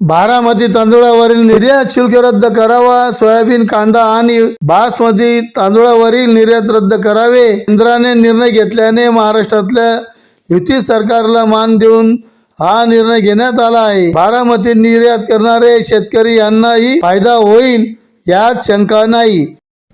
बारामती तांदूळावरील निर्यात शुल्क रद्द करावा सोयाबीन कांदा आणि बासमती तांदूळावरील निर्यात रद्द करावे केंद्राने निर्णय घेतल्याने महाराष्ट्रातल्या युती सरकारला मान देऊन हा निर्णय घेण्यात आला आहे. बारामती निर्यात करणारे शेतकरी यांनाही फायदा होईल यात शंका नाही.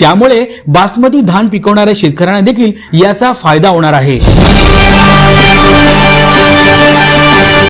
त्यामुळे बासमती धान पिकवणाऱ्या शेतकऱ्यांना देखील याचा फायदा होणार आहे.